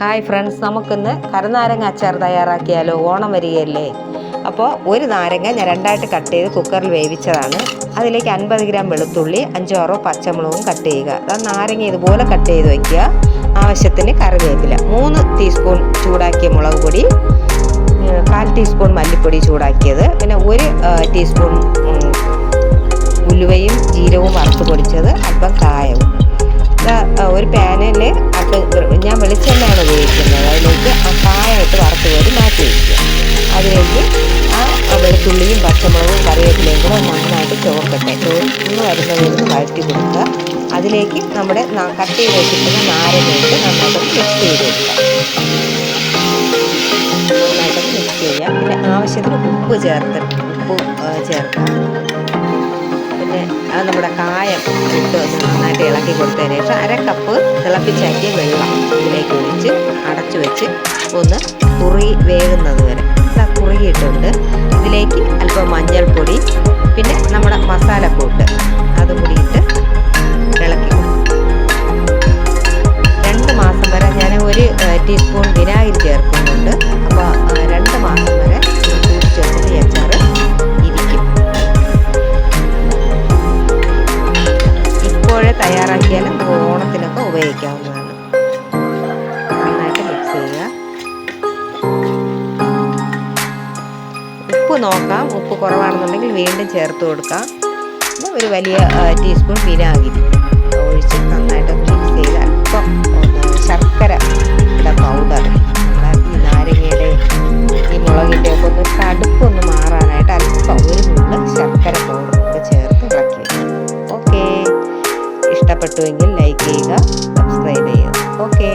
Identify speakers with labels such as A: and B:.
A: Hi friends നമുക്കിന്ന് കരനാരങ്ങ അച്ചാർ തയ്യാറാക്കിയാലോ? ഓണം വരികയല്ലേ? അപ്പോൾ ഒരു നാരങ്ങ ഞാൻ രണ്ടായിട്ട് കട്ട് ചെയ്ത് കുക്കറിൽ വേവിച്ചതാണ്. അതിലേക്ക് അൻപത് ഗ്രാം വെളുത്തുള്ളി അഞ്ചാറോ പച്ചമുളകും കട്ട് ചെയ്യുക. അത് നാരങ്ങ ഇതുപോലെ കട്ട് ചെയ്ത് വയ്ക്കുക ആവശ്യത്തിന് കറിവേപ്പില. മൂന്ന് ടീസ്പൂൺ ചൂടാക്കിയ മുളക് പൊടി കാൽ ടീസ്പൂൺ മല്ലിപ്പൊടി ചൂടാക്കിയത്. പിന്നെ ഒരു ടീസ്പൂൺ ഉലുവയും ജീരകവും വറുത്ത് പൊടിച്ചത് അല്പം കായവും. ഒരു പാനിൽ വെളിച്ചെണ്ണയാണ് ഉപയോഗിക്കുന്നത്. അതിലേക്ക് ആ കായമിട്ട് വറുത്ത് കോരി മാറ്റി വയ്ക്കുക അത് ആ ആ വെളുത്തുള്ളിയും പച്ചമുളകും കറിവേപ്പിലയും കൂടെ നന്നായിട്ട് ചോർക്കട്ടെ. ചോർന്ന് വരുന്നതിന് വഴറ്റി കൊടുക്കുക. അതിലേക്ക് നമ്മുടെ കട്ട് ചെയ്ത് വെച്ചിട്ടുള്ള നാരങ്ങയിട്ട് നന്നായിട്ട് മിക്സ് ചെയ്ത് കൊടുക്കുക. നന്നായിട്ട് മിക്സ് ചെയ്യുക. പിന്നെ ആവശ്യത്തിന് ഉപ്പ് ചേർത്ത് ഉപ്പ് ചേർക്കുക. പിന്നെ അത് നമ്മുടെ കായം ഇട്ട് നന്നായിട്ട് ഇളക്കി കൊടുത്തതിന് ശേഷം അര കപ്പ് തിളപ്പിച്ചാക്കിയ വെള്ളം ഇതിലേക്ക് ഒഴിച്ച് അടച്ചു വെച്ച് ഒന്ന് കുറി വേകുന്നത് വരെ. ഇതാ കുറുകിയിട്ടുണ്ട്. ഇതിലേക്ക് അല്പം മഞ്ഞൾപ്പൊടി പിന്നെ നമ്മുടെ മസാലക്കൂട്ട്. നമുക്ക് ഓണത്തിനൊക്കെ ഉപയോഗിക്കാവുന്നതാണ്. നന്നായിട്ട് മിക്സ് ചെയ്യുക. ഉപ്പ് നോക്കാം. ഉപ്പ് കുറവാണെന്നുണ്ടെങ്കിൽ വീണ്ടും ചേർത്ത് കൊടുക്കാം. ഒരു വലിയ ടീസ്പൂൺ വിനാഗിരി ഒഴിച്ച് നന്നായിട്ട് ഇഷ്ടപ്പെട്ടുവെങ്കിൽ ലൈക്ക് ചെയ്യുക സബ്സ്ക്രൈബ് ചെയ്യുക. ഓക്കേ